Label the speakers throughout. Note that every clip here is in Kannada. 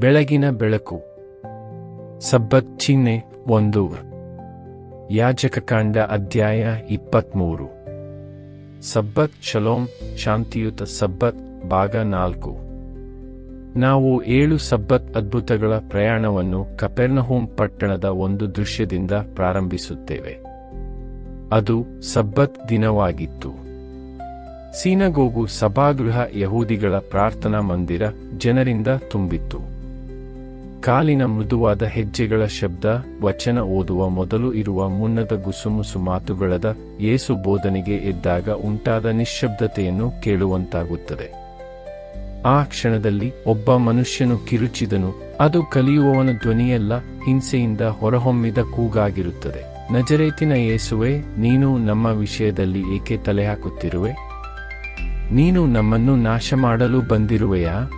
Speaker 1: ಬೆಳಗಿನ ಬೆಳಕು. ಸಬ್ಬತ್ ಚಿಹ್ನೆ ಒಂದು. ಯಾಜಕಕಾಂಡ ಅಧ್ಯಾಯ ಇಪ್ಪತ್ಮೂರು. ಸಬ್ಬತ್ ಶಲೋಂ ಶಾಂತಿಯುತ ಸಬ್ಬತ್ ಭಾಗ ನಾಲ್ಕು. ನಾವು ಏಳು ಸಬ್ಬತ್ ಅದ್ಭುತಗಳ ಪ್ರಯಾಣವನ್ನು ಕಪೆರ್ನಹೋಮ್ ಪಟ್ಟಣದ ಒಂದು ದೃಶ್ಯದಿಂದ ಪ್ರಾರಂಭಿಸುತ್ತೇವೆ. ಅದು ಸಬ್ಬತ್ ದಿನವಾಗಿತ್ತು. ಸೀನಗೋಗು ಸಭಾಗೃಹ ಯಹೂದಿಗಳ ಪ್ರಾರ್ಥನಾ ಮಂದಿರ ಜನರಿಂದ ತುಂಬಿತ್ತು. ಕಾಲಿನ ಮೃದುವಾದ ಹೆಜ್ಜೆಗಳ ಶಬ್ದ, ವಚನ ಓದುವ ಮೊದಲು ಇರುವ ಮುನ್ನದ ಗುಸುಮುಸು ಮಾತುಗಳದ ಏಸು ಬೋಧನೆಗೆ ಎದ್ದಾಗ ಉಂಟಾದ ನಿಶ್ಶಬ್ದತೆಯನ್ನು ಕೇಳುವಂತಾಗುತ್ತದೆ. ಆ ಕ್ಷಣದಲ್ಲಿ ಒಬ್ಬ ಮನುಷ್ಯನು ಕಿರುಚಿದನು, ಅದು ಕಲಿಯುವವನ ಧ್ವನಿಯೆಲ್ಲ, ಹಿಂಸೆಯಿಂದ ಹೊರಹೊಮ್ಮಿದ ಕೂಗಾಗಿರುತ್ತದೆ. ನಜರೇತಿನ ಯೇಸುವೆ, ನೀನು ನಮ್ಮ ವಿಷಯದಲ್ಲಿ ಏಕೆ ತಲೆ ಹಾಕುತ್ತಿರುವೆ ನೀನು ನಮ್ಮನ್ನು ನಾಶ ಮಾಡಲು ಬಂದಿರುವೆಯಾ?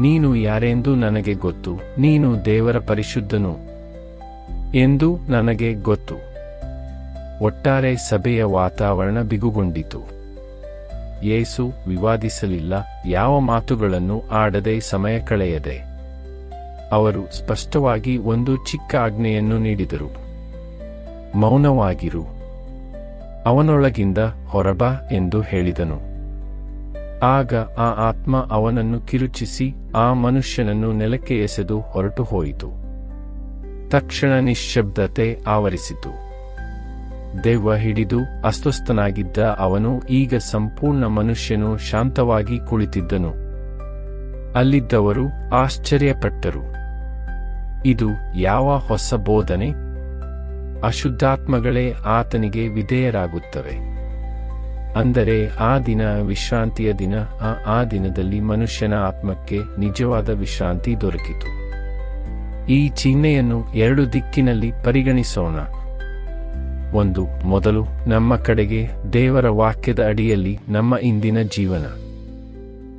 Speaker 1: ನೀನು ಯಾರೆಂದು ನನಗೆ ಗೊತ್ತು. ನೀನು ದೇವರ ಪರಿಶುದ್ಧನು ಎಂದು ನನಗೆ ಗೊತ್ತು. ಒಟ್ಟಾರೆ ಸಭೆಯ ವಾತಾವರಣ ಬಿಗುಗೊಂಡಿತು. ಯೇಸು ವಿವಾದಿಸಲಿಲ್ಲ, ಯಾವ ಮಾತುಗಳನ್ನು ಆಡದೆ ಸಮಯ ಕಳೆಯದೆ. ಅವರು ಸ್ಪಷ್ಟವಾಗಿ ಒಂದು ಚಿಕ್ಕ ಆಜ್ಞೆಯನ್ನು ನೀಡಿದರು. ಮೌನವಾಗಿರು. ಅವನೊಳಗಿಂದ ಹೊರಬಾ ಎಂದು ಹೇಳಿದನು. ಆಗ ಆ ಆತ್ಮ ಅವನನ್ನು ಕಿರುಚಿಸಿ ಆ ಮನುಷ್ಯನನ್ನು ನೆಲಕ್ಕೆ ಎಸೆದು ಹೊರಟು ಹೋಯಿತು ತಕ್ಷಣ ನಿಶ್ಶಬ್ದತೆ ಆವರಿಸಿತು. ದೆವ್ವ ಹಿಡಿದು ಅಸ್ವಸ್ಥನಾಗಿದ್ದ ಅವನು ಈಗ ಸಂಪೂರ್ಣ ಮನುಷ್ಯನು ಶಾಂತವಾಗಿ ಕುಳಿತಿದ್ದನು. ಅಲ್ಲಿದ್ದವರು ಆಶ್ಚರ್ಯಪಟ್ಟರು. ಇದು ಯಾವ ಹೊಸ ಬೋಧನೆ? ಅಶುದ್ಧಾತ್ಮಗಳೇ ಆತನಿಗೆ ವಿಧೇಯರಾಗುತ್ತವೆ. ಅಂದರೆ ಆ ದಿನ ವಿಶ್ರಾಂತಿಯ ದಿನ, ಆ ಆ ದಿನದಲ್ಲಿ ಮನುಷ್ಯನ ಆತ್ಮಕ್ಕೆ ನಿಜವಾದ ವಿಶ್ರಾಂತಿ ದೊರಕಿತು. ಈ ಚಿಹ್ನೆಯನ್ನು ಎರಡು ದಿಕ್ಕಿನಲ್ಲಿ ಪರಿಗಣಿಸೋಣ. ಒಂದು, ಮೊದಲು ನಮ್ಮ ಕಡೆಗೆ ದೇವರ ವಾಕ್ಯದ ಅಡಿಯಲ್ಲಿ ನಮ್ಮ ಇಂದಿನ ಜೀವನ.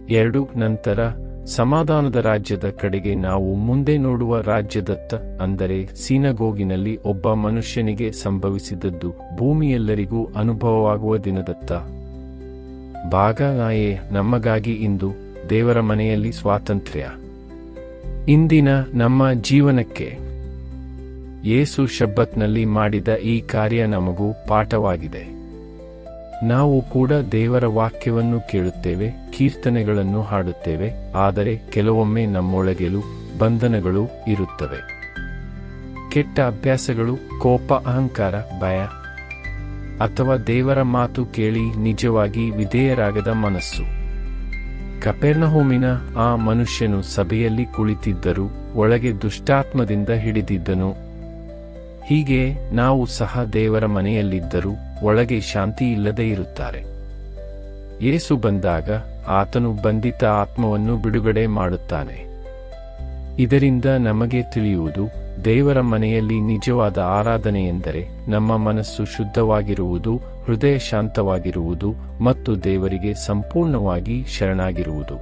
Speaker 1: ಎರಡು, ನಂತರ ಸಮಾಧಾನದ ರಾಜ್ಯದ ಕಡೆಗೆ ನಾವು ಮುಂದೆ ನೋಡುವ ರಾಜ್ಯದತ್ತ, ಅಂದರೆ ಸೀನಗೋಗಿನಲ್ಲಿ ಒಬ್ಬ ಮನುಷ್ಯನಿಗೆ ಸಂಭವಿಸಿದದ್ದು ಭೂಮಿಯೆಲ್ಲರಿಗೂ ಅನುಭವವಾಗುವ ದಿನದತ್ತ. ಭಾಗ ನಾಯೇ, ನಮಗಾಗಿ ಇಂದು ದೇವರ ಮನೆಯಲ್ಲಿ ಸ್ವಾತಂತ್ರ್ಯ. ಇಂದಿನ ನಮ್ಮ ಜೀವನಕ್ಕೆ ಯೇಸು ಶಬ್ಬತ್ನಲ್ಲಿ ಮಾಡಿದ ಈ ಕಾರ್ಯ ನಮಗೂ ಪಾಠವಾಗಿದೆ. ನಾವು ಕೂಡ ದೇವರ ವಾಕ್ಯವನ್ನು ಕೇಳುತ್ತೇವೆ. ಕೀರ್ತನೆಗಳನ್ನು ಹಾಡುತ್ತೇವೆ, ಆದರೆ ಕೆಲವೊಮ್ಮೆ ನಮ್ಮೊಳಗೆಲು ಬಂಧನಗಳು ಇರುತ್ತವೆ. ಕೆಟ್ಟ ಅಭ್ಯಾಸಗಳು, ಕೋಪ, ಅಹಂಕಾರ, ಭಯ, ಅಥವಾ ದೇವರ ಮಾತು ಕೇಳಿ ನಿಜವಾಗಿ ವಿಧೇಯರಾಗದ ಮನಸ್ಸು. ಕಪೆರ್ನಹೋಮಿನ ಆ ಮನುಷ್ಯನು ಸಭೆಯಲ್ಲಿ ಕುಳಿತಿದ್ದರು ಒಳಗೆ ದುಷ್ಟಾತ್ಮದಿಂದ ಹಿಡಿದಿದ್ದನು. ಹೀಗೆ ನಾವು ಸಹ ದೇವರ ಮನೆಯಲ್ಲಿದ್ದರೂ ಒಳಗೆ ಶಾಂತಿ ಇಲ್ಲದೆ ಇರುತ್ತಾರೆ. ಯೇಸು ಬಂದಾಗ ಆತನು ಬಂಧಿತ ಆತ್ಮವನ್ನು ಬಿಡುಗಡೆ ಮಾಡುತ್ತಾನೆ. ಇದರಿಂದ ನಮಗೆ ತಿಳಿಯುವುದು ದೇವರ ಮನೆಯಲ್ಲಿ ನಿಜವಾದ ಆರಾಧನೆ ಎಂದರೆ ನಮ್ಮ ಮನಸ್ಸು ಶುದ್ಧವಾಗಿರುವುದು, ಹೃದಯ ಶಾಂತವಾಗಿರುವುದು ಮತ್ತು ದೇವರಿಗೆ ಸಂಪೂರ್ಣವಾಗಿ ಶರಣಾಗಿರುವುದು.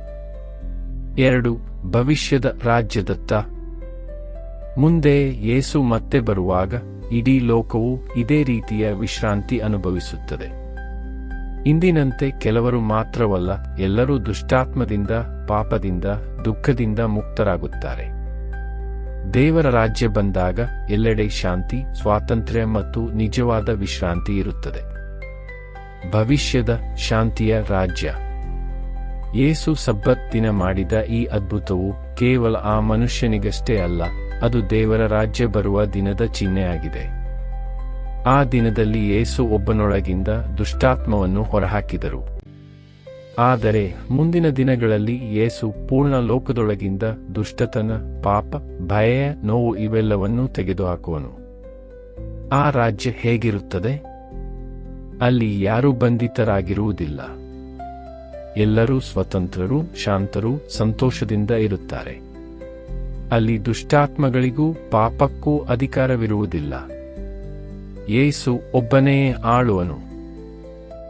Speaker 1: ಎರಡು, ಭವಿಷ್ಯದ ರಾಜ್ಯದತ್ತ. ಮುಂದೆ ಯೇಸು ಮತ್ತೆ ಬರುವಾಗ ಇಡೀ ಲೋಕವು ಇದೇ ರೀತಿಯ ವಿಶ್ರಾಂತಿ ಅನುಭವಿಸುತ್ತದೆ. ಇಂದಿನಂತೆ ಕೆಲವರು ಮಾತ್ರವಲ್ಲ, ಎಲ್ಲರೂ ದುಷ್ಟಾತ್ಮದಿಂದ, ಪಾಪದಿಂದ, ದುಃಖದಿಂದ ಮುಕ್ತರಾಗುತ್ತಾರೆ. ದೇವರ ರಾಜ್ಯ ಬಂದಾಗ ಎಲ್ಲೆಡೆ ಶಾಂತಿ, ಸ್ವಾತಂತ್ರ್ಯ ಮತ್ತು ನಿಜವಾದ ವಿಶ್ರಾಂತಿ ಇರುತ್ತದೆ. ಭವಿಷ್ಯದ ಶಾಂತಿಯ ರಾಜ್ಯ. ಏಸು ಸಬ್ಬತ್ ದಿನ ಮಾಡಿದ ಈ ಅದ್ಭುತವು ಕೇವಲ ಆ ಮನುಷ್ಯನಿಗಷ್ಟೇ ಅಲ್ಲ, ಅದು ದೇವರ ರಾಜ್ಯ ಬರುವ ದಿನದ ಚಿಹ್ನೆಯಾಗಿದೆ ಆ ದಿನದಲ್ಲಿ ಯೇಸು ಒಬ್ಬನೊಳಗಿಂದ ದುಷ್ಟಾತ್ಮವನ್ನು ಹೊರಹಾಕಿದರು. ಆದರೆ ಮುಂದಿನ ದಿನಗಳಲ್ಲಿ ಯೇಸು ಪೂರ್ಣ ಲೋಕದೊಳಗಿಂದ ದುಷ್ಟತನ, ಪಾಪ, ಭಯ, ನೋವು ಇವೆಲ್ಲವನ್ನೂ ತೆಗೆದುಹಾಕುವನು. ಆ ರಾಜ್ಯ ಹೇಗಿರುತ್ತದೆ? ಅಲ್ಲಿ ಯಾರೂ ಬಂಧಿತರಾಗಿರುವುದಿಲ್ಲ. ಎಲ್ಲರೂ ಸ್ವತಂತ್ರರು, ಶಾಂತರು, ಸಂತೋಷದಿಂದ ಇರುತ್ತಾರೆ. ಅಲ್ಲಿ ದುಷ್ಟಾತ್ಮಗಳಿಗೂ ಪಾಪಕ್ಕೂ ಅಧಿಕಾರವಿರುವುದಿಲ್ಲ. ಯೇಸು ಒಬ್ಬನೇ ಆಳುವನು.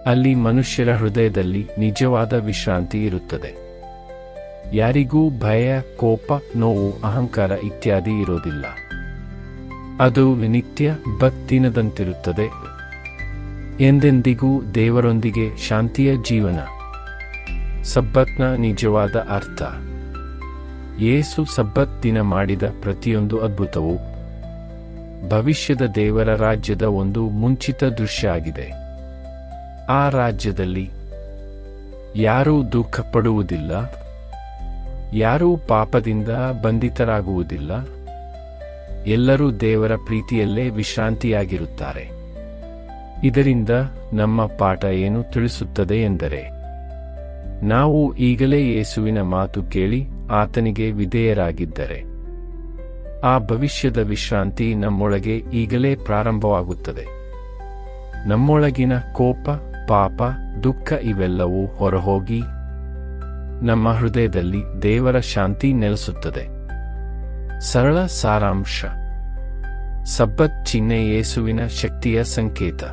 Speaker 1: ಅಲ್ಲಿ ಮನುಷ್ಯರ ಹೃದಯದಲ್ಲಿ ನಿಜವಾದ ವಿಶ್ರಾಂತಿ ಇರುತ್ತದೆ. ಯಾರಿಗೂ ಭಯ, ಕೋಪ, ನೋವು, ಅಹಂಕಾರ ಇತ್ಯಾದಿ ಇರೋದಿಲ್ಲ ಅದು ನಿತ್ಯ ಭಕ್ತಿನದಂತಿರುತ್ತದೆ. ಎಂದೆಂದಿಗೂ ದೇವರೊಂದಿಗೆ ಶಾಂತಿಯ ಜೀವನ. ಸಬ್ಬತ್ನ ನಿಜವಾದ ಅರ್ಥ. ಯೇಸು ಸಬ್ಬತ್ ದಿನ ಮಾಡಿದ ಪ್ರತಿಯೊಂದು ಅದ್ಭುತವು ಭವಿಷ್ಯದ ದೇವರ ರಾಜ್ಯದ ಒಂದು ಮುಂಚಿತ ದೃಶ್ಯ ಆಗಿದೆ ಆ ರಾಜ್ಯದಲ್ಲಿ ಯಾರೂ ದುಃಖಪಡುವುದಿಲ್ಲ, ಯಾರೂ ಪಾಪದಿಂದ ಬಂಧಿತರಾಗುವುದಿಲ್ಲ, ಎಲ್ಲರೂ ದೇವರ ಪ್ರೀತಿಯಲ್ಲೇ ವಿಶ್ರಾಂತಿಯಾಗಿರುತ್ತಾರೆ. ಇದರಿಂದ ನಮ್ಮ ಪಾಠ ಏನು ತಿಳಿಸುತ್ತದೆ ಎಂದರೆ, ನಾವು ಈಗಲೇ ಯೇಸುವಿನ ಮಾತು ಕೇಳಿ ಆತನಿಗೆ ವಿಧೇಯರಾಗಿದ್ದರೆ ಆ ಭವಿಷ್ಯದ ವಿಶ್ರಾಂತಿ ನಮ್ಮೊಳಗೆ ಈಗಲೇ ಪ್ರಾರಂಭವಾಗುತ್ತದೆ. ನಮ್ಮೊಳಗಿನ ಕೋಪ, ಪಾಪ, ದುಃಖ ಇವೆಲ್ಲವೂ ಹೊರಹೋಗಿ ನಮ್ಮ ಹೃದಯದಲ್ಲಿ ದೇವರ ಶಾಂತಿ ನೆಲೆಸುತ್ತದೆ. ಸರಳ ಸಾರಾಂಶ. ಸಬ್ಬತ್ ಚಿಹ್ನೆ ಯೇಸುವಿನ ಶಕ್ತಿಯ ಸಂಕೇತ.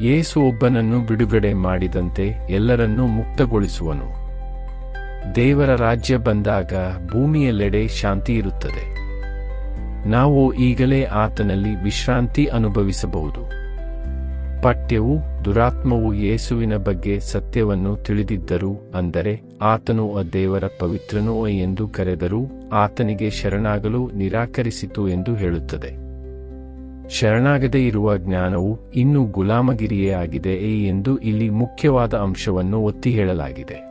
Speaker 1: ಯೇಸು ಒಬ್ಬನನ್ನು ಬಿಡುಗಡೆ ಮಾಡಿದಂತೆ ಎಲ್ಲರನ್ನೂ ಮುಕ್ತಗೊಳಿಸುವನು. ದೇವರ ರಾಜ್ಯ ಬಂದಾಗ ಭೂಮಿಯೆಲ್ಲೆಡೆ ಶಾಂತಿ ಇರುತ್ತದೆ. ನಾವು ಈಗಲೇ ಆತನಲ್ಲಿ ವಿಶ್ರಾಂತಿ ಅನುಭವಿಸಬಹುದು. ಪಠ್ಯವು ದುರಾತ್ಮವು ಯೇಸುವಿನ ಬಗ್ಗೆ ಸತ್ಯವನ್ನು ತಿಳಿದಿದ್ದರು ಅಂದರೆ ಆತನು ಆ ದೇವರ ಪವಿತ್ರನೋ ಎಂದು ಕರೆದರೂ ಆತನಿಗೆ ಶರಣಾಗಲು ನಿರಾಕರಿಸಿತು ಎಂದು ಹೇಳುತ್ತದೆ. ಶರಣಾಗದೇ ಇರುವ ಜ್ಞಾನವು ಇನ್ನೂ ಗುಲಾಮಗಿರಿಯೇ ಆಗಿದೆ ಎಂದು ಇಲ್ಲಿ ಮುಖ್ಯವಾದ ಅಂಶವನ್ನು ಒತ್ತಿ ಹೇಳಲಾಗಿದೆ.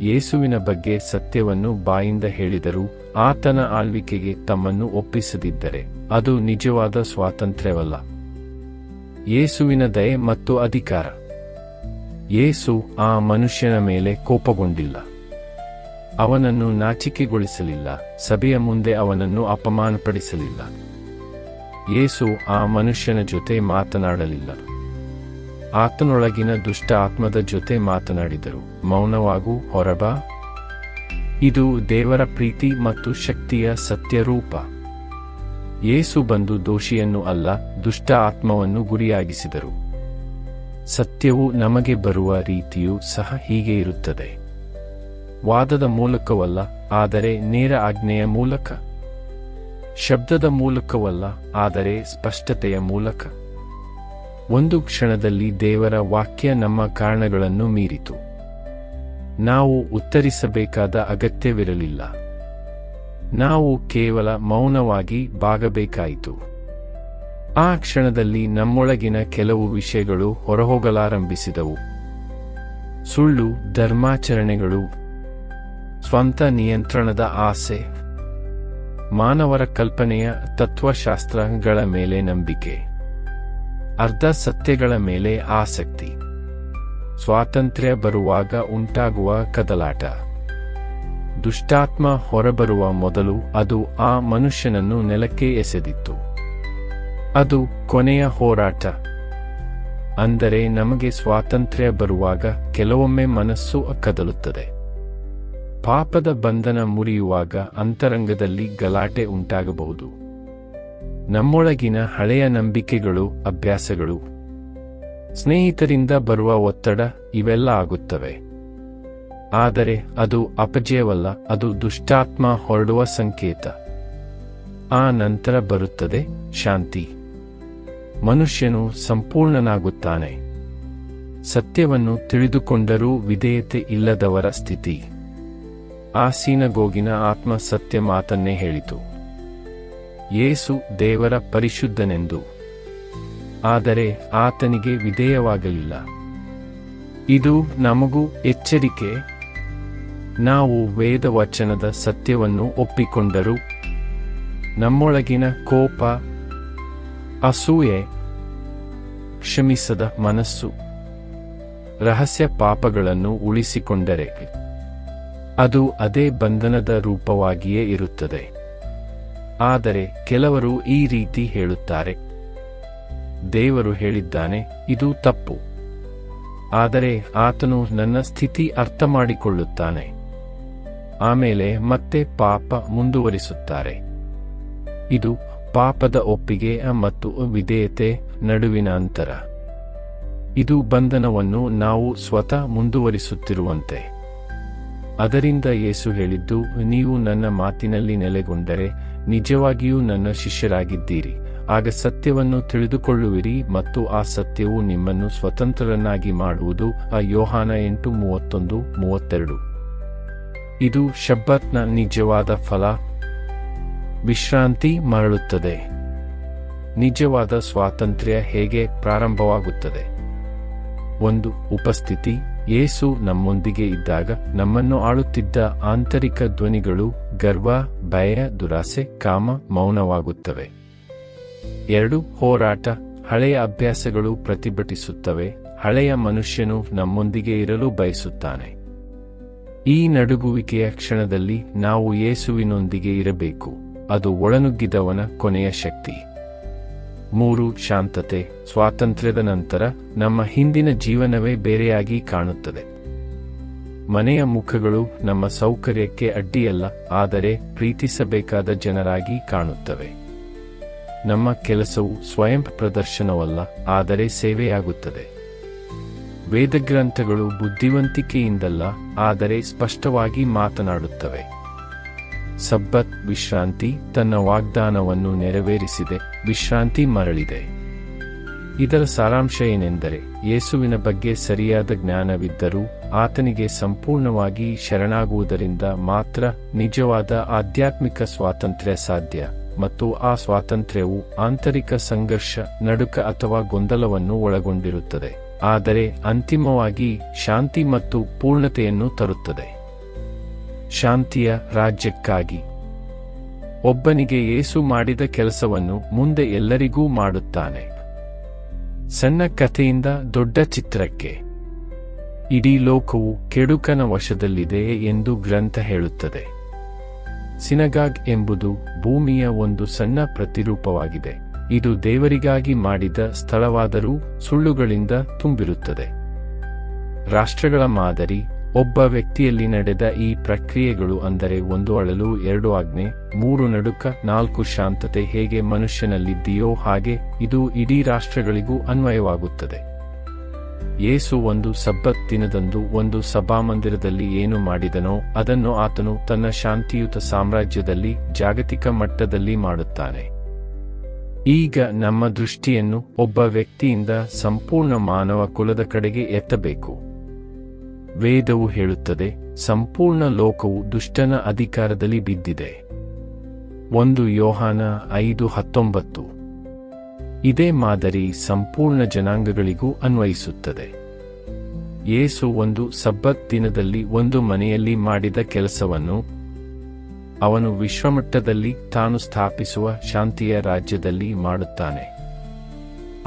Speaker 1: ಯೇಸುವಿನ ಬಗ್ಗೆ ಸತ್ಯವನ್ನು ಬಾಯಿಂದ ಹೇಳಿದರೂ ಆತನ ಆಳ್ವಿಕೆಗೆ ತಮ್ಮನ್ನು ಒಪ್ಪಿಸದಿದ್ದರೆ ಅದು ನಿಜವಾದ ಸ್ವಾತಂತ್ರ್ಯವಲ್ಲ. ಯೇಸುವಿನ ದಯೆ ಮತ್ತು ಅಧಿಕಾರ. ಯೇಸು ಆ ಮನುಷ್ಯನ ಮೇಲೆ ಕೋಪಗೊಂಡಿಲ್ಲ. ಅವನನ್ನು ನಾಚಿಕೆಗೊಳಿಸಲಿಲ್ಲ, ಸಭೆಯ ಮುಂದೆ ಅವನನ್ನು ಅಪಮಾನಪಡಿಸಲಿಲ್ಲ. ಯೇಸು ಆ ಮನುಷ್ಯನ ಜೊತೆ ಮಾತನಾಡಲಿಲ್ಲ. ಆತನೊಳಗಿನ ದುಷ್ಟ ಆತ್ಮದ ಜೊತೆ ಮಾತನಾಡಿದರು. ಮೌನವಾಗು, ಹೊರಬ. ಇದು ದೇವರ ಪ್ರೀತಿ ಮತ್ತು ಶಕ್ತಿಯ ಸತ್ಯರೂಪ. ಯೇಸು ಬಂದು ದೋಷಿಯನ್ನು ಅಲ್ಲ, ದುಷ್ಟ ಆತ್ಮವನ್ನು ಗುರಿಯಾಗಿಸಿದರು. ಸತ್ಯವು ನಮಗೆ ಬರುವ ರೀತಿಯೂ ಸಹ ಹೀಗೆ ಇರುತ್ತದೆ. ವಾದದ ಮೂಲಕವಲ್ಲ, ಆದರೆ ನೇರ ಆಜ್ಞೆಯ ಮೂಲಕ. ಶಬ್ದದ ಮೂಲಕವಲ್ಲ, ಆದರೆ ಸ್ಪಷ್ಟತೆಯ ಮೂಲಕ. ಒಂದು ಕ್ಷಣದಲ್ಲಿ ದೇವರ ವಾಕ್ಯ ನಮ್ಮ ಕಾರಣಗಳನ್ನು ಮೀರಿತು. ನಾವು ಉತ್ತರಿಸಬೇಕಾದ ಅಗತ್ಯವಿರಲಿಲ್ಲ. ನಾವು ಕೇವಲ ಮೌನವಾಗಿ ಬಾಗಬೇಕಾಯಿತು. ಆ ಕ್ಷಣದಲ್ಲಿ ನಮ್ಮೊಳಗಿನ ಕೆಲವು ವಿಷಯಗಳು ಹೊರಹೋಗಲಾರಂಭಿಸಿದವು. ಸುಳ್ಳು, ಧರ್ಮಾಚರಣೆಗಳು, ಸ್ವಂತ ನಿಯಂತ್ರಣದ ಆಸೆ, ಮಾನವರ ಕಲ್ಪನೆಯ ತತ್ವಶಾಸ್ತ್ರಗಳ ಮೇಲೆ ನಂಬಿಕೆ. ಅರ್ಧ ಸತ್ಯಗಳ ಮೇಲೆ ಆಸಕ್ತಿ. ಸ್ವಾತಂತ್ರ್ಯ ಬರುವಾಗ ಉಂಟಾಗುವ ಕದಲಾಟ. ದುಷ್ಟಾತ್ಮ ಹೊರಬರುವ ಮೊದಲು ಅದು ಆ ಮನುಷ್ಯನನ್ನು ನೆಲಕ್ಕೆ ಎಸೆದಿತ್ತು. ಅದು ಕೊನೆಯ ಹೋರಾಟ. ಅಂದರೆ ನಮಗೆ ಸ್ವಾತಂತ್ರ್ಯ ಬರುವಾಗ ಕೆಲವೊಮ್ಮೆ ಮನಸ್ಸು ಕದಲುತ್ತದೆ. ಪಾಪದ ಬಂಧನ ಮುರಿಯುವಾಗ ಅಂತರಂಗದಲ್ಲಿ ಗಲಾಟೆ ಉಂಟಾಗಬಹುದು. ನಮ್ಮೊಳಗಿನ ಹಳೆಯ ನಂಬಿಕೆಗಳು, ಅಭ್ಯಾಸಗಳು. ಸ್ನೇಹಿತರಿಂದ ಬರುವ ಒತ್ತಡ ಇವೆಲ್ಲ ಆಗುತ್ತವೆ. ಆದರೆ ಅದು ಅಪಜಯವಲ್ಲ, ಅದು ದುಷ್ಟಾತ್ಮ ಹೊರಡುವ ಸಂಕೇತ. ಆ ನಂತರ ಬರುತ್ತದೆ ಶಾಂತಿ. ಮನುಷ್ಯನು ಸಂಪೂರ್ಣನಾಗುತ್ತಾನೆ. ಸತ್ಯವನ್ನು ತಿಳಿದುಕೊಂಡರೂ ವಿಧೇಯತೆ ಇಲ್ಲದವರ ಸ್ಥಿತಿ. ಆ ಸೀನಗೋಗಿನ ಆತ್ಮ ಸತ್ಯ ಮಾತನ್ನೇ ಹೇಳಿತು. ಯೇಸು ದೇವರ ಪರಿಶುದ್ಧನೆಂದು. ಆದರೆ ಆತನಿಗೆ ವಿಧೇಯವಾಗಲಿಲ್ಲ. ಇದು ನಮಗೂ ಎಚ್ಚರಿಕೆ. ನಾವು ವೇದವಚನದ ಸತ್ಯವನ್ನು ಒಪ್ಪಿಕೊಂಡರೂ, ನಮ್ಮೊಳಗಿನ ಕೋಪ, ಅಸೂಯೆ, ಕ್ಷಮಿಸದ ಮನಸ್ಸು, ರಹಸ್ಯ ಪಾಪಗಳನ್ನು ಉಳಿಸಿಕೊಂಡರೆ, ಅದು ಅದೇ ಬಂಧನದ ರೂಪವಾಗಿಯೇ ಇರುತ್ತದೆ. ಆದರೆ ಕೆಲವರು ಈ ರೀತಿ ಹೇಳುತ್ತಾರೆ. ದೇವರು ಹೇಳಿದ್ದಾನೆ, ಇದು ತಪ್ಪು. ಆದರೆ ಆತನು ನನ್ನ ಸ್ಥಿತಿ ಅರ್ಥ ಮಾಡಿಕೊಳ್ಳುತ್ತಾನೆ ಆಮೇಲೆ ಮತ್ತೆ ಪಾಪ ಮುಂದುವರಿಸುತ್ತಾರೆ. ಇದು ಪಾಪದ ಒಪ್ಪಿಗೆ ಮತ್ತು ವಿಧೇಯತೆ ನಡುವಿನ ಅಂತರ. ಇದು ಬಂಧನವನ್ನು ನಾವು ಸ್ವತಃ ಮುಂದುವರಿಸುತ್ತಿರುವಂತೆ. ಅದರಿಂದ ಯೇಸು ಹೇಳಿದ್ದು, ನೀವು ನನ್ನ ಮಾತಿನಲ್ಲಿ ನೆಲೆಗೊಂಡರೆ ನಿಜವಾಗಿಯೂ ನನ್ನ ಶಿಷ್ಯರಾಗಿದ್ದೀರಿ. ಆಗ ಸತ್ಯವನ್ನು ತಿಳಿದುಕೊಳ್ಳುವಿರಿ ಮತ್ತು ಆ ಸತ್ಯವು ನಿಮ್ಮನ್ನು ಸ್ವತಂತ್ರರನ್ನಾಗಿ ಮಾಡುವುದು. ಆ ಯೋಹಾನ ಎಂಟು ಮೂವತ್ತೊಂದು, ಮೂವತ್ತೆರಡು. ಇದು ಶಬ್ಬತ್ನ ನಿಜವಾದ ಫಲ. ವಿಶ್ರಾಂತಿ ಮರಳುತ್ತದೆ. ನಿಜವಾದ ಸ್ವಾತಂತ್ರ್ಯ ಹೇಗೆ ಪ್ರಾರಂಭವಾಗುತ್ತದೆ? ಒಂದು, ಉಪಸ್ಥಿತಿ. ಏಸು ನಮ್ಮೊಂದಿಗೆ ಇದ್ದಾಗ ನಮ್ಮನ್ನು ಆಳುತ್ತಿದ್ದ ಆಂತರಿಕ ಧ್ವನಿಗಳು ಗರ್ವ, ಭಯ, ದುರಾಸೆ, ಕಾಮ, ಮೌನವಾಗುತ್ತವೆ. ಎರಡು, ಹೋರಾಟ. ಹಳೆಯ ಅಭ್ಯಾಸಗಳು ಪ್ರತಿಭಟಿಸುತ್ತವೆ. ಹಳೆಯ ಮನುಷ್ಯನು ನಮ್ಮೊಂದಿಗೆ ಇರಲು ಬಯಸುತ್ತಾನೆ. ಈ ನಡುಗುವಿಕೆಯ ಕ್ಷಣದಲ್ಲಿ ನಾವು ಯೇಸುವಿನೊಂದಿಗೆ ಇರಬೇಕು. ಅದು ಒಳನುಗ್ಗಿದವನ ಕೊನೆಯ ಶಕ್ತಿ. ಮೂರು, ಶಾಂತತೆ. ಸ್ವಾತಂತ್ರ್ಯದ ನಂತರ ನಮ್ಮ ಹಿಂದಿನ ಜೀವನವೇ ಬೇರೆಯಾಗಿ ಕಾಣುತ್ತದೆ. ಮನೆಯ ಮುಖಗಳು ನಮ್ಮ ಸೌಕರ್ಯಕ್ಕೆ ಅಡ್ಡಿಯಲ್ಲ, ಆದರೆ ಪ್ರೀತಿಸಬೇಕಾದ ಜನರಾಗಿ ಕಾಣುತ್ತವೆ. ನಮ್ಮ ಕೆಲಸವು ಸ್ವಯಂ ಪ್ರದರ್ಶನವಲ್ಲ, ಆದರೆ ಸೇವೆಯಾಗುತ್ತದೆ. ವೇದಗ್ರಂಥಗಳು ಬುದ್ಧಿವಂತಿಕೆಯಿಂದಲ್ಲ, ಆದರೆ ಸ್ಪಷ್ಟವಾಗಿ ಮಾತನಾಡುತ್ತವೆ. ಸಬ್ಬತ್ ವಿಶ್ರಾಂತಿ ತನ್ನ ವಾಗ್ದಾನವನ್ನು ನೆರವೇರಿಸಿದೆ, ವಿಶ್ರಾಂತಿ ಮರಳಿದೆ. ಇದರ ಸಾರಾಂಶ ಏನೆಂದರೆ ಯೇಸುವಿನ ಬಗ್ಗೆ ಸರಿಯಾದ ಜ್ಞಾನವಿದ್ದರೂ ಆತನಿಗೆ ಸಂಪೂರ್ಣವಾಗಿ ಶರಣಾಗುವುದರಿಂದ ಮಾತ್ರ ನಿಜವಾದ ಆಧ್ಯಾತ್ಮಿಕ ಸ್ವಾತಂತ್ರ್ಯ ಸಾಧ್ಯ ಮತ್ತು ಆ ಸ್ವಾತಂತ್ರ್ಯವು ಆಂತರಿಕ ಸಂಘರ್ಷ, ನಡುಕ ಅಥವಾ ಗೊಂದಲವನ್ನು ಒಳಗೊಂಡಿರುತ್ತದೆ, ಆದರೆ ಅಂತಿಮವಾಗಿ ಶಾಂತಿ ಮತ್ತು ಪೂರ್ಣತೆಯನ್ನು ತರುತ್ತದೆ. ಶಾಂತಿಯ ರಾಜ್ಯಕ್ಕಾಗಿ ಒಬ್ಬನಿಗೆ ಏಸು ಮಾಡಿದ ಕೆಲಸವನ್ನು ಮುಂದೆ ಎಲ್ಲರಿಗೂ ಮಾಡುತ್ತಾನೆ. ಸಣ್ಣ ಕಥೆಯಿಂದ ದೊಡ್ಡ ಚಿತ್ರಕ್ಕೆ. ಇಡೀ ಲೋಕವು ಕೆಡುಕನ ವಶದಲ್ಲಿದೆ ಎಂದು ಗ್ರಂಥ ಹೇಳುತ್ತದೆ. ಸಿನಗಾಗ್ ಎಂಬುದು ಭೂಮಿಯ ಒಂದು ಸಣ್ಣ ಪ್ರತಿರೂಪವಾಗಿದೆ. ಇದು ದೇವರಿಗಾಗಿ ಮಾಡಿದ ಸ್ಥಳವಾದರೂ ಸುಳ್ಳುಗಳಿಂದ ತುಂಬಿರುತ್ತದೆ. ರಾಷ್ಟ್ರಗಳ ಮಾದರಿ ಒಬ್ಬ ವ್ಯಕ್ತಿಯಲ್ಲಿ ನಡೆದ ಈ ಪ್ರಕ್ರಿಯೆಗಳು ಅಂದರೆ ಒಂದು ಅಳಲು, ಎರಡು ಆಜ್ಞೆ, ಮೂರು ನಡುಕ, ನಾಲ್ಕು ಶಾಂತತೆ ಹೇಗೆ ಮನುಷ್ಯನಲ್ಲಿದ್ದೀಯೋ ಹಾಗೆ ಇದು ಇಡೀ ರಾಷ್ಟ್ರಗಳಿಗೂ ಅನ್ವಯವಾಗುತ್ತದೆ. ಯೇಸು ಒಂದು ಸಬ್ಬತ್ ದಿನದಂದು ಒಂದು ಸಭಾಮಂದಿರದಲ್ಲಿ ಏನು ಮಾಡಿದನೋ ಅದನ್ನು ಆತನು ತನ್ನ ಶಾಂತಿಯುತ ಸಾಮ್ರಾಜ್ಯದಲ್ಲಿ ಜಾಗತಿಕ ಮಟ್ಟದಲ್ಲಿ ಮಾಡುತ್ತಾನೆ. ಈಗ ನಮ್ಮ ದೃಷ್ಟಿಯನ್ನು ಒಬ್ಬ ವ್ಯಕ್ತಿಯಿಂದ ಸಂಪೂರ್ಣ ಮಾನವ ಕುಲದ ಕಡೆಗೆ ಎತ್ತಬೇಕು. ವೇದವು ಹೇಳುತ್ತದೆ, ಸಂಪೂರ್ಣ ಲೋಕವು ದುಷ್ಟನ ಅಧಿಕಾರದಲ್ಲಿ ಬಿದ್ದಿದೆ. ಒಂದು ಯೋಹಾನ ಐದು ಹತ್ತೊಂಬತ್ತು. ಇದೇ ಮಾದರಿ ಸಂಪೂರ್ಣ ಜನಾಂಗಗಳಿಗೂ ಅನ್ವಯಿಸುತ್ತದೆ. ಯೇಸು ಒಂದು ಸಬ್ಬತ್ ದಿನದಲ್ಲಿ ಒಂದು ಮನೆಯಲ್ಲಿ ಮಾಡಿದ ಕೆಲಸವನ್ನು, ಅವನು ವಿಶ್ವಮಟ್ಟದಲ್ಲಿ ತಾನು ಸ್ಥಾಪಿಸುವ ಶಾಂತಿಯ ರಾಜ್ಯದಲ್ಲಿ ಮಾಡುತ್ತಾನೆ.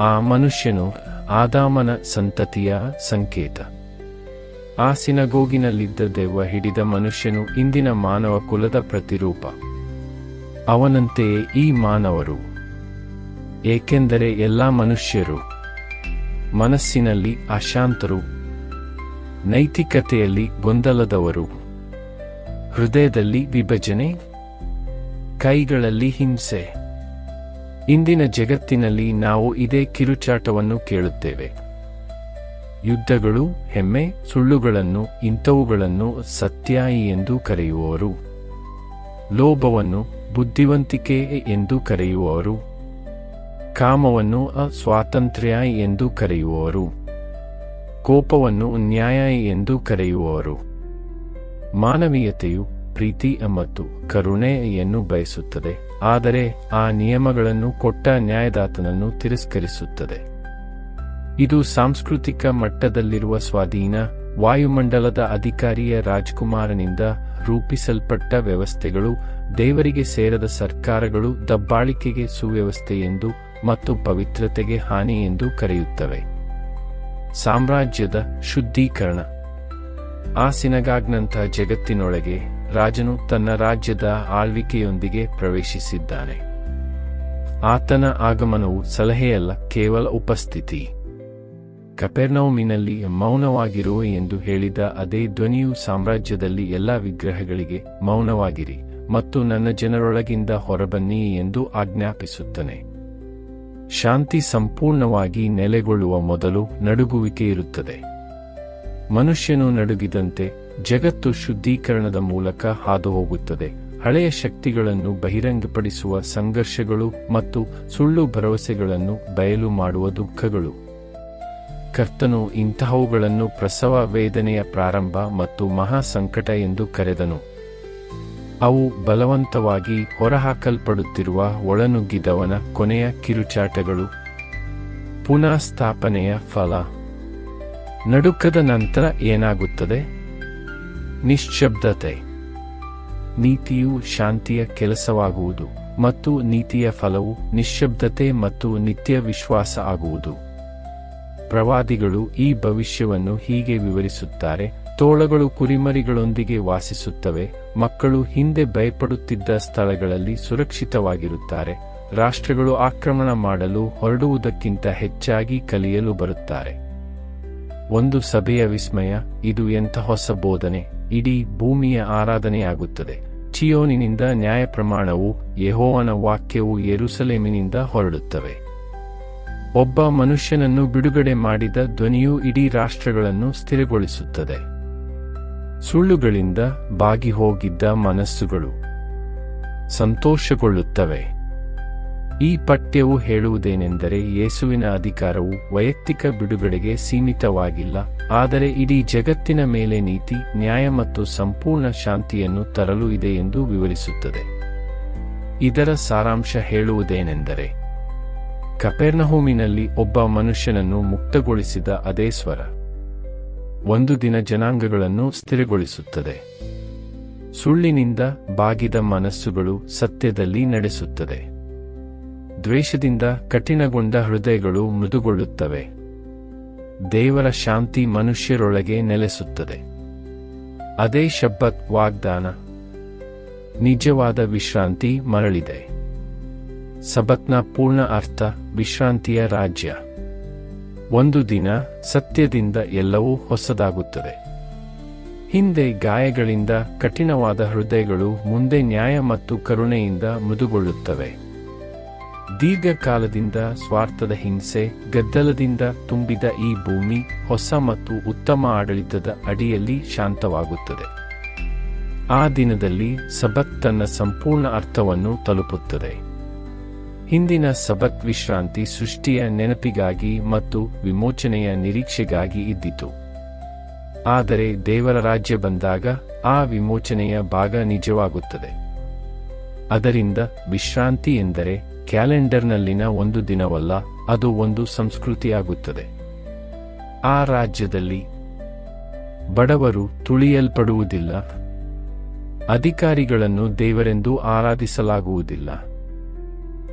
Speaker 1: ಆ ಮನುಷ್ಯನು ಆದಾಮನ ಸಂತತಿಯ ಸಂಕೇತ. ಆ ಸಿನಗೋಗಿನಲ್ಲಿದ್ದ ದೆವ್ವ ಹಿಡಿದ ಮನುಷ್ಯನು ಇಂದಿನ ಮಾನವ ಕುಲದ ಪ್ರತಿರೂಪ. ಅವನಂತೆಯೇ ಈ ಮಾನವರು. ಏಕೆಂದರೆ ಎಲ್ಲ ಮನುಷ್ಯರು ಮನಸ್ಸಿನಲ್ಲಿ ಅಶಾಂತರು, ನೈತಿಕತೆಯಲ್ಲಿ ಗೊಂದಲದವರು. ಹೃದಯದಲ್ಲಿ ವಿಭಜನೆ, ಕೈಗಳಲ್ಲಿ ಹಿಂಸೆ. ಇಂದಿನ ಜಗತ್ತಿನಲ್ಲಿ ನಾವು ಇದೇ ಕಿರುಚಾಟವನ್ನು ಕೇಳುತ್ತೇವೆ. ಯುದ್ಧಗಳು, ಹೆಮ್ಮೆ, ಸುಳ್ಳುಗಳನ್ನು, ಇಂಥವುಗಳನ್ನು ಸತ್ಯಾಯಿ ಎಂದು ಕರೆಯುವವರು. ಲೋಭವನ್ನು ಬುದ್ಧಿವಂತಿಕೆ ಎಂದು ಕರೆಯುವವರು. ಕಾಮವನ್ನು ಅಸ್ವಾತಂತ್ರ್ಯ ಎಂದು ಕರೆಯುವವರು. ಕೋಪವನ್ನು ನ್ಯಾಯ ಎಂದು ಕರೆಯುವವರು. ಮಾನವೀಯತೆಯು ಪ್ರೀತಿ ಮತ್ತು ಕರುಣೆಯನ್ನು ಬಯಸುತ್ತದೆ. ಆದರೆ ಆ ನಿಯಮಗಳನ್ನು ಕೊಟ್ಟ ನ್ಯಾಯದಾತನನ್ನು ತಿರಸ್ಕರಿಸುತ್ತದೆ. ಇದು ಸಾಂಸ್ಕೃತಿಕ ಮಟ್ಟದಲ್ಲಿರುವ ಸ್ವಾಧೀನ ವಾಯುಮಂಡಲದ ಅಧಿಕಾರಿಯ ರಾಜ್ಕುಮಾರನಿಂದ ರೂಪಿಸಲ್ಪಟ್ಟ ವ್ಯವಸ್ಥೆಗಳು, ದೇವರಿಗೆ ಸೇರದ ಸರ್ಕಾರಗಳು ದಬ್ಬಾಳಿಕೆಗೆ ಸುವ್ಯವಸ್ಥೆ ಎಂದು ಮತ್ತು ಪವಿತ್ರತೆಗೆ ಹಾನಿ ಎಂದು ಕರೆಯುತ್ತವೆ. ಸಾಮ್ರಾಜ್ಯದ ಶುದ್ಧೀಕರಣ. ಆ ಸಿನಗಾಗ್ನಂತಹ ಜಗತ್ತಿನೊಳಗೆ ರಾಜನು ತನ್ನ ರಾಜ್ಯದ ಆಳ್ವಿಕೆಯೊಂದಿಗೆ ಪ್ರವೇಶಿಸಿದ್ದಾನೆ. ಆತನ ಆಗಮನವು ಸಲಹೆಯಲ್ಲ, ಕೇವಲ ಉಪಸ್ಥಿತಿ. ಕಪೆರ್ನೌಮಿನಲ್ಲಿ ಮೌನವಾಗಿರು ಎಂದು ಹೇಳಿದ ಅದೇ ಧ್ವನಿಯು ಸಾಮ್ರಾಜ್ಯದಲ್ಲಿ ಎಲ್ಲ ವಿಗ್ರಹಗಳಿಗೆ ಮೌನವಾಗಿರಿ ಮತ್ತು ನನ್ನ ಜನರೊಳಗಿಂದ ಹೊರಬನ್ನಿ ಎಂದು ಆಜ್ಞಾಪಿಸುತ್ತಾನೆ. ಶಾಂತಿ ಸಂಪೂರ್ಣವಾಗಿ ನೆಲೆಗೊಳ್ಳುವ ಮೊದಲು ನಡುಗುವಿಕೆ ಇರುತ್ತದೆ. ಮನುಷ್ಯನು ನಡುಗಿದಂತೆ ಜಗತ್ತು ಶುದ್ಧೀಕರಣದ ಮೂಲಕ ಹಾದುಹೋಗುತ್ತದೆ. ಹಳೆಯ ಶಕ್ತಿಗಳನ್ನು ಬಹಿರಂಗಪಡಿಸುವ ಸಂಘರ್ಷಗಳು ಮತ್ತು ಸುಳ್ಳು ಭರವಸೆಗಳನ್ನು ಬಯಲು ಮಾಡುವ ದುಃಖಗಳು. ಕರ್ತನು ಇಂತಹವುಗಳನ್ನು ಪ್ರಸವ ವೇದನೆಯ ಪ್ರಾರಂಭ ಮತ್ತು ಮಹಾ ಸಂಕಟ ಎಂದು ಕರೆದನು. ಅವು ಬಲವಂತವಾಗಿ ಹೊರಹಾಕಲ್ಪಡುತ್ತಿರುವ ಒಳನುಗ್ಗಿದವನ ಕೊನೆಯ ಕಿರುಚಾಟಗಳು. ಪುನಃ ಸ್ಥಾಪನೆಯ ಫಲ. ನಡುಕದ ನಂತರ ಏನಾಗುತ್ತದೆ? ನಿಶ್ಶಬ್ದತೆ. ನೀತಿಯು ಶಾಂತಿಯ ಕೆಲಸವಾಗುವುದು ಮತ್ತು ನೀತಿಯ ಫಲವು ನಿಶ್ಶಬ್ದತೆ ಮತ್ತು ನಿತ್ಯ ವಿಶ್ವಾಸ ಆಗುವುದು. ಪ್ರವಾದಿಗಳು ಈ ಭವಿಷ್ಯವನ್ನು ಹೀಗೆ ವಿವರಿಸುತ್ತಾರೆ, ತೋಳಗಳು ಕುರಿಮರಿಗಳೊಂದಿಗೆ ವಾಸಿಸುತ್ತವೆ, ಮಕ್ಕಳು ಹಿಂದೆ ಭಯಪಡುತ್ತಿದ್ದ ಸ್ಥಳಗಳಲ್ಲಿ ಸುರಕ್ಷಿತವಾಗಿರುತ್ತಾರೆ, ರಾಷ್ಟ್ರಗಳು ಆಕ್ರಮಣ ಮಾಡಲು ಹೊರಡುವುದಕ್ಕಿಂತ ಹೆಚ್ಚಾಗಿ ಕಲಿಯಲು ಬರುತ್ತಾರೆ. ಒಂದು ಸಭೆಯ ವಿಸ್ಮಯ, ಇದು ಎಂಥ ಹೊಸ ಬೋಧನೆ, ಇಡೀ ಭೂಮಿಯ ಆರಾಧನೆಯಾಗುತ್ತದೆ. ಚಿಯೋನಿನಿಂದ ನ್ಯಾಯ ಪ್ರಮಾಣವು ಯೆಹೋವನ ವಾಕ್ಯವು ಯೆರೂಸಲೇಮಿನಿಂದ ಹೊರಡುತ್ತವೆ. ಒಬ್ಬ ಮನುಷ್ಯನನ್ನು ಬಿಡುಗಡೆ ಮಾಡಿದ ಧ್ವನಿಯು ಇಡೀ ರಾಷ್ಟ್ರಗಳನ್ನು ಸ್ಥಿರಗೊಳಿಸುತ್ತದೆ. ಸುಳ್ಳುಗಳಿಂದ ಬಾಗಿ ಹೋಗಿದ್ದ ಮನಸ್ಸುಗಳು ಸಂತೋಷಗೊಳ್ಳುತ್ತವೆ. ಈ ಪಠ್ಯವು ಹೇಳುವುದೇನೆಂದರೆ ಯೇಸುವಿನ ಅಧಿಕಾರವು ವೈಯಕ್ತಿಕ ಬಿಡುಗಡೆಗೆ ಸೀಮಿತವಾಗಿಲ್ಲ, ಆದರೆ ಇಡೀ ಜಗತ್ತಿನ ಮೇಲೆ ನೀತಿ, ನ್ಯಾಯ ಮತ್ತು ಸಂಪೂರ್ಣ ಶಾಂತಿಯನ್ನು ತರಲು ಇದೆ ಎಂದು ವಿವರಿಸುತ್ತದೆ. ಇದರ ಸಾರಾಂಶ ಹೇಳುವುದೇನೆಂದರೆ ಕಪೆರ್ನಹೂಮಿನಲ್ಲಿ ಒಬ್ಬ ಮನುಷ್ಯನನ್ನು ಮುಕ್ತಗೊಳಿಸಿದ ಅದೇ ಸ್ವರ. ಒಂದು ದಿನ ಜನಾಂಗಗಳನ್ನು ಸ್ಥಿರಗೊಳಿಸುತ್ತದೆ. ಸುಳ್ಳಿನಿಂದ ಬಾಗಿದ ಮನಸ್ಸುಗಳು ಸತ್ಯದಲ್ಲಿ ನಡೆಸುತ್ತದೆ. ದ್ವೇಷದಿಂದ ಕಠಿಣಗೊಂಡ ಹೃದಯಗಳು ಮೃದುಗೊಳ್ಳುತ್ತವೆ. ದೇವರ ಶಾಂತಿ ಮನುಷ್ಯರೊಳಗೆ ನೆಲೆಸುತ್ತದೆ. ಅದೇ ಶಬ್ಬತ್ ವಾಗ್ದಾನ. ನಿಜವಾದ ವಿಶ್ರಾಂತಿ ಮರಳಿದೆ. ಸಬತ್ನ ಪೂರ್ಣ ಅರ್ಥ ವಿಶ್ರಾಂತಿಯ ರಾಜ್ಯ. ಒಂದು ದಿನ ಸತ್ಯದಿಂದ ಎಲ್ಲವೂ ಹೊಸದಾಗುತ್ತದೆ. ಹಿಂದೆ ಗಾಯಗಳಿಂದ ಕಠಿಣವಾದ ಹೃದಯಗಳು ಮುಂದೆ ನ್ಯಾಯ ಮತ್ತು ಕರುಣೆಯಿಂದ ಮೃದುಗೊಳ್ಳುತ್ತವೆ. ದೀರ್ಘಕಾಲದಿಂದ ಸ್ವಾರ್ಥದ ಹಿಂಸೆ, ಗದ್ದಲದಿಂದ ತುಂಬಿದ ಈ ಭೂಮಿ ಹೊಸ ಮತ್ತು ಉತ್ತಮ ಆಡಳಿತದ ಅಡಿಯಲ್ಲಿ ಶಾಂತವಾಗುತ್ತದೆ. ಆ ದಿನದಲ್ಲಿ ಸಬತ್ ತನ್ನ ಸಂಪೂರ್ಣ ಅರ್ಥವನ್ನು ತಲುಪುತ್ತದೆ. ಹಿಂದಿನ ಸಬಕ್ ವಿಶ್ರಾಂತಿ ಸೃಷ್ಟಿಯ ನೆನಪಿಗಾಗಿ ಮತ್ತು ವಿಮೋಚನೆಯ ನಿರೀಕ್ಷೆಗಾಗಿ ಇದ್ದಿತು. ಆದರೆ ದೇವರ ರಾಜ್ಯ ಬಂದಾಗ ಆ ವಿಮೋಚನೆಯ ಭಾಗ ನಿಜವಾಗುತ್ತದೆ. ಅದರಿಂದ ವಿಶ್ರಾಂತಿ ಎಂದರೆ ಕ್ಯಾಲೆಂಡರ್ನಲ್ಲಿನ ಒಂದು ದಿನವಲ್ಲ, ಅದು ಒಂದು ಸಂಸ್ಕೃತಿಯಾಗುತ್ತದೆ. ಆ ರಾಜ್ಯದಲ್ಲಿ ಬಡವರು ತುಳಿಯಲ್ಪಡುವುದಿಲ್ಲ, ಅಧಿಕಾರಿಗಳನ್ನು ದೇವರೆಂದು ಆರಾಧಿಸಲಾಗುವುದಿಲ್ಲ.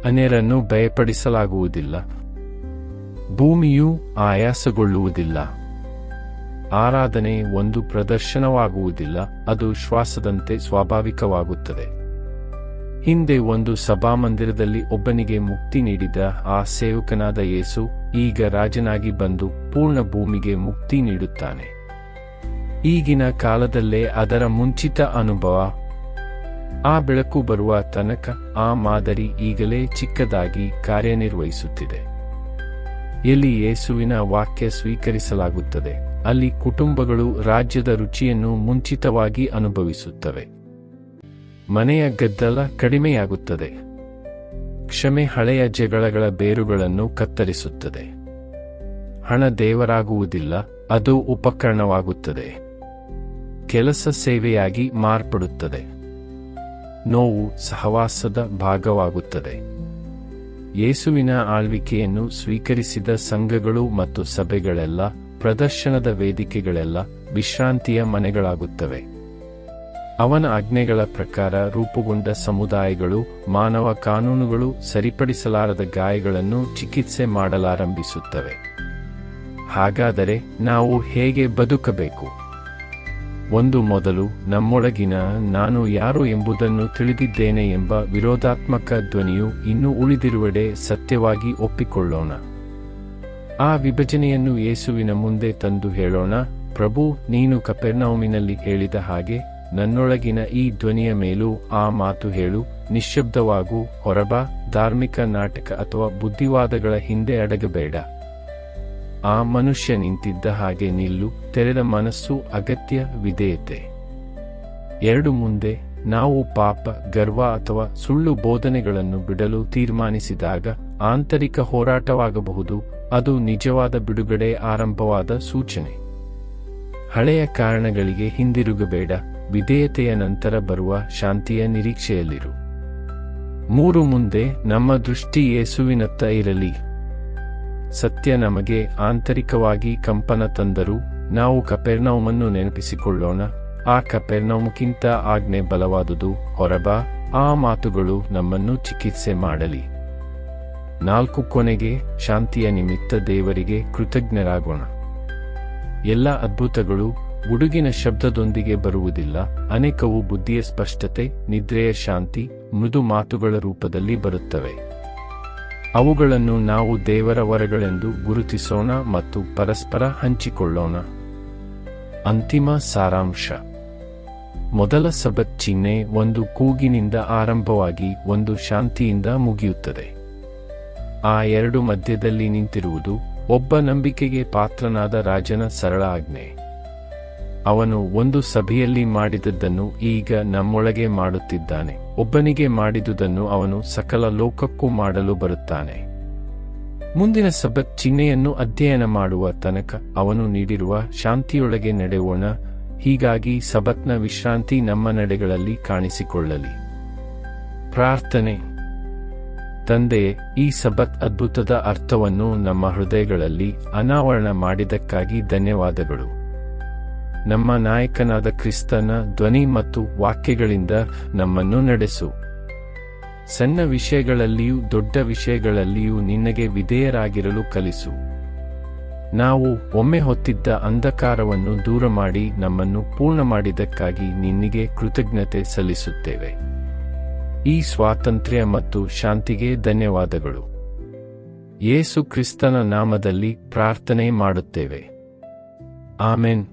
Speaker 1: ಅನ್ಯರನ್ನು ಭಯಪಡಿಸಲಾಗುವುದಿಲ್ಲ. ಭೂಮಿಯು ಆಯಾಸಗೊಳ್ಳುವುದಿಲ್ಲ. ಆರಾಧನೆ ಒಂದು ಪ್ರದರ್ಶನವಾಗುವುದಿಲ್ಲ, ಅದು ಶ್ವಾಸದಂತೆ ಸ್ವಾಭಾವಿಕವಾಗುತ್ತದೆ. ಹಿಂದೆ ಒಂದು ಸಭಾಮಂದಿರದಲ್ಲಿ ಒಬ್ಬನಿಗೆ ಮುಕ್ತಿ ನೀಡಿದ ಆ ಸೇವಕನಾದ ಯೇಸು, ಈಗ ರಾಜನಾಗಿ ಬಂದು ಪೂರ್ಣ ಭೂಮಿಗೆ ಮುಕ್ತಿ ನೀಡುತ್ತಾನೆ. ಈಗಿನ ಕಾಲದಲ್ಲೇ ಅದರ ಮುಂಚಿತ ಅನುಭವ ಆ ಬೆಳಕು ಬರುವ ತನಕ ಆ ಮಾದರಿ ಈಗಲೇ ಚಿಕ್ಕದಾಗಿ ಕಾರ್ಯನಿರ್ವಹಿಸುತ್ತಿದೆ. ಎಲ್ಲಿ ಯೇಸುವಿನ ವಾಕ್ಯ ಸ್ವೀಕರಿಸಲಾಗುತ್ತದೆ, ಅಲ್ಲಿ ಕುಟುಂಬಗಳು ರಾಜ್ಯದ ರುಚಿಯನ್ನು ಮುಂಚಿತವಾಗಿ ಅನುಭವಿಸುತ್ತವೆ. ಮನೆಯ ಗದ್ದಲ ಕಡಿಮೆಯಾಗುತ್ತದೆ. ಕ್ಷಮೆ ಹಳೆಯ ಜಗಳಗಳ ಬೇರುಗಳನ್ನು ಕತ್ತರಿಸುತ್ತದೆ. ಹಣ ದೇವರಾಗುವುದಿಲ್ಲ, ಅದು ಉಪಕರಣವಾಗುತ್ತದೆ. ಕೆಲಸ ಸೇವೆಯಾಗಿ ಮಾರ್ಪಡುತ್ತದೆ. ನೋವು ಸಹವಾಸದ ಭಾಗವಾಗುತ್ತದೆ. ಯೇಸುವಿನ ಆಳ್ವಿಕೆಯನ್ನು ಸ್ವೀಕರಿಸಿದ ಸಂಘಗಳು ಮತ್ತು ಸಭೆಗಳೆಲ್ಲ, ಪ್ರದರ್ಶನದ ವೇದಿಕೆಗಳೆಲ್ಲ ವಿಶ್ರಾಂತಿಯ ಮನೆಗಳಾಗುತ್ತವೆ. ಅವನ ಆಜ್ಞೆಗಳ ಪ್ರಕಾರ ರೂಪುಗೊಂಡ ಸಮುದಾಯಗಳು, ಮಾನವ ಕಾನೂನುಗಳು ಸರಿಪಡಿಸಲಾರದ ಗಾಯಗಳನ್ನು ಚಿಕಿತ್ಸೆ ಮಾಡಲಾರಂಭಿಸುತ್ತವೆ. ಹಾಗಾದರೆ ನಾವು ಹೇಗೆ ಬದುಕಬೇಕು? ಒಂದು ಮೊದಲು ನಮ್ಮೊಳಗಿನ ನಾನು ಯಾರು ಎಂಬುದನ್ನು ತಿಳಿದಿದ್ದೇನೆ ಎಂಬ ವಿರೋಧಾತ್ಮಕ ಧ್ವನಿಯು ಇನ್ನೂ ಉಳಿದಿರುವೆಡೆ ಸತ್ಯವಾಗಿ ಒಪ್ಪಿಕೊಳ್ಳೋಣ. ಆ ವಿಭಜನೆಯನ್ನು ಯೇಸುವಿನ ಮುಂದೆ ತಂದು ಹೇಳೋಣ, ಪ್ರಭು, ನೀನು ಕಪೆರ್ನೌಮಿನಲ್ಲಿ ಹೇಳಿದ ಹಾಗೆ ನನ್ನೊಳಗಿನ ಈ ಧ್ವನಿಯ ಮೇಲೂ ಆ ಮಾತು ಹೇಳು, ನಿಶ್ಶಬ್ದವಾಗೂ, ಹೊರಬ, ಧಾರ್ಮಿಕ ನಾಟಕ ಅಥವಾ ಬುದ್ಧಿವಾದಗಳ ಹಿಂದೆ ಅಡಗಬೇಡ. ಆ ಮನುಷ್ಯ ನಿಂತಿದ್ದ ಹಾಗೆ ನಿಲ್ಲು, ತೆರೆದ ಮನಸ್ಸು ಅಗತ್ಯ ವಿಧೇಯತೆ. ಎರಡು ಮುಂದೆ, ನಾವು ಪಾಪ, ಗರ್ವ ಅಥವಾ ಸುಳ್ಳು ಬೋಧನೆಗಳನ್ನು ಬಿಡಲು ತೀರ್ಮಾನಿಸಿದಾಗ ಆಂತರಿಕ ಹೋರಾಟವಾಗಬಹುದು, ಅದು ನಿಜವಾದ ಬಿಡುಗಡೆ ಆರಂಭವಾದ ಸೂಚನೆ. ಹಳೆಯ ಕಾರಣಗಳಿಗೆ ಹಿಂದಿರುಗಬೇಡ, ವಿಧೇಯತೆಯ ನಂತರ ಬರುವ ಶಾಂತಿಯ ನಿರೀಕ್ಷೆಯಲ್ಲಿರು. ಮೂರು ಮುಂದೆ, ನಮ್ಮ ದೃಷ್ಟಿ ಯೇಸುವಿನತ್ತ ಇರಲಿ. ಸತ್ಯ ನಮಗೆ ಆಂತರಿಕವಾಗಿ ಕಂಪನ ತಂದರೂ ನಾವು ಕಪೆರ್ನೌಮನ್ನು ನೆನಪಿಸಿಕೊಳ್ಳೋಣ. ಆ ಕಪೆರ್ನೌಮಕ್ಕಿಂತ ಆಜ್ಞೆ ಬಲವಾದುದು ಹೊರಬ, ಆ ಮಾತುಗಳು ನಮ್ಮನ್ನು ಚಿಕಿತ್ಸೆ ಮಾಡಲಿ. ನಾಲ್ಕು ಕೊನೆಗೆ ಶಾಂತಿಯ ನಿಮಿತ್ತ ದೇವರಿಗೆ ಕೃತಜ್ಞರಾಗೋಣ. ಎಲ್ಲ ಅದ್ಭುತಗಳು ಉಡುಗಿನ ಶಬ್ದದೊಂದಿಗೆ ಬರುವುದಿಲ್ಲ, ಅನೇಕವು ಬುದ್ಧಿಯ ಸ್ಪಷ್ಟತೆ, ನಿದ್ರೆಯ ಶಾಂತಿ, ಮೃದು ಮಾತುಗಳ ರೂಪದಲ್ಲಿ ಬರುತ್ತವೆ. ಅವುಗಳನ್ನು ನಾವು ದೇವರ ವರಗಳೆಂದು ಗುರುತಿಸೋಣ ಮತ್ತು ಪರಸ್ಪರ ಹಂಚಿಕೊಳ್ಳೋಣ. ಅಂತಿಮ ಸಾರಾಂಶ. ಮೊದಲ ಸಬತ್ ಚಿಹ್ನೆ ಒಂದು ಕೂಗಿನಿಂದ ಆರಂಭವಾಗಿ ಒಂದು ಶಾಂತಿಯಿಂದ ಮುಗಿಯುತ್ತದೆ. ಆ ಎರಡು ಮಧ್ಯದಲ್ಲಿ ನಿಂತಿರುವುದು ಒಬ್ಬ ನಂಬಿಕೆಗೆ ಪಾತ್ರನಾದ ರಾಜನ ಸರಳ ಆಜ್ಞೆ. ಅವನು ಒಂದು ಸಭೆಯಲ್ಲಿ ಮಾಡಿದದ್ದನ್ನು ಈಗ ನಮ್ಮೊಳಗೆ ಮಾಡುತ್ತಿದ್ದಾನೆ. ಒಬ್ಬನಿಗೆ ಮಾಡಿದುದನ್ನು ಅವನು ಸಕಲ ಲೋಕಕ್ಕೂ ಮಾಡಲು ಬರುತ್ತಾನೆ. ಮುಂದಿನ ಸಬತ್ ಚಿಹ್ನೆಯನ್ನು ಅಧ್ಯಯನ ಮಾಡುವ ತನಕ ಅವನು ನೀಡಿರುವ ಶಾಂತಿಯೊಳಗೆ ನಡೆಯೋಣ. ಹೀಗಾಗಿ ಸಬತ್ನ ವಿಶ್ರಾಂತಿ ನಮ್ಮ ನಡೆಗಳಲ್ಲಿ ಕಾಣಿಸಿಕೊಳ್ಳಲಿ. ಪ್ರಾರ್ಥನೆ. ತಂದೆ ಈ ಸಬತ್ ಅದ್ಭುತದ ಅರ್ಥವನ್ನು ನಮ್ಮ ಹೃದಯಗಳಲ್ಲಿ ಅನಾವರಣ ಮಾಡಿದ್ದಕ್ಕಾಗಿ ಧನ್ಯವಾದಗಳು. ನಮ್ಮ ನಾಯಕನಾದ ಕ್ರಿಸ್ತನ ಧ್ವನಿ ಮತ್ತು ವಾಕ್ಯಗಳಿಂದ ನಮ್ಮನ್ನು ನಡೆಸು. ಸಣ್ಣ ವಿಷಯಗಳಲ್ಲಿಯೂ ದೊಡ್ಡ ವಿಷಯಗಳಲ್ಲಿಯೂ ನಿನಗೆ ವಿಧೇಯರಾಗಿರಲು ಕಲಿಸು. ನಾವು ಒಮ್ಮೆ ಹೊತ್ತಿದ್ದ ಅಂಧಕಾರವನ್ನು ದೂರ ಮಾಡಿ ನಮ್ಮನ್ನು ಪೂರ್ಣ ಮಾಡಿದ್ದಕ್ಕಾಗಿ ನಿನ್ನಿಗೆ ಕೃತಜ್ಞತೆ ಸಲ್ಲಿಸುತ್ತೇವೆ. ಈ ಸ್ವಾತಂತ್ರ್ಯ ಮತ್ತು ಶಾಂತಿಗೆ ಧನ್ಯವಾದಗಳು. ಯೇಸು ಕ್ರಿಸ್ತನ ನಾಮದಲ್ಲಿ ಪ್ರಾರ್ಥನೆ ಮಾಡುತ್ತೇವೆ. ಆಮೆನ್.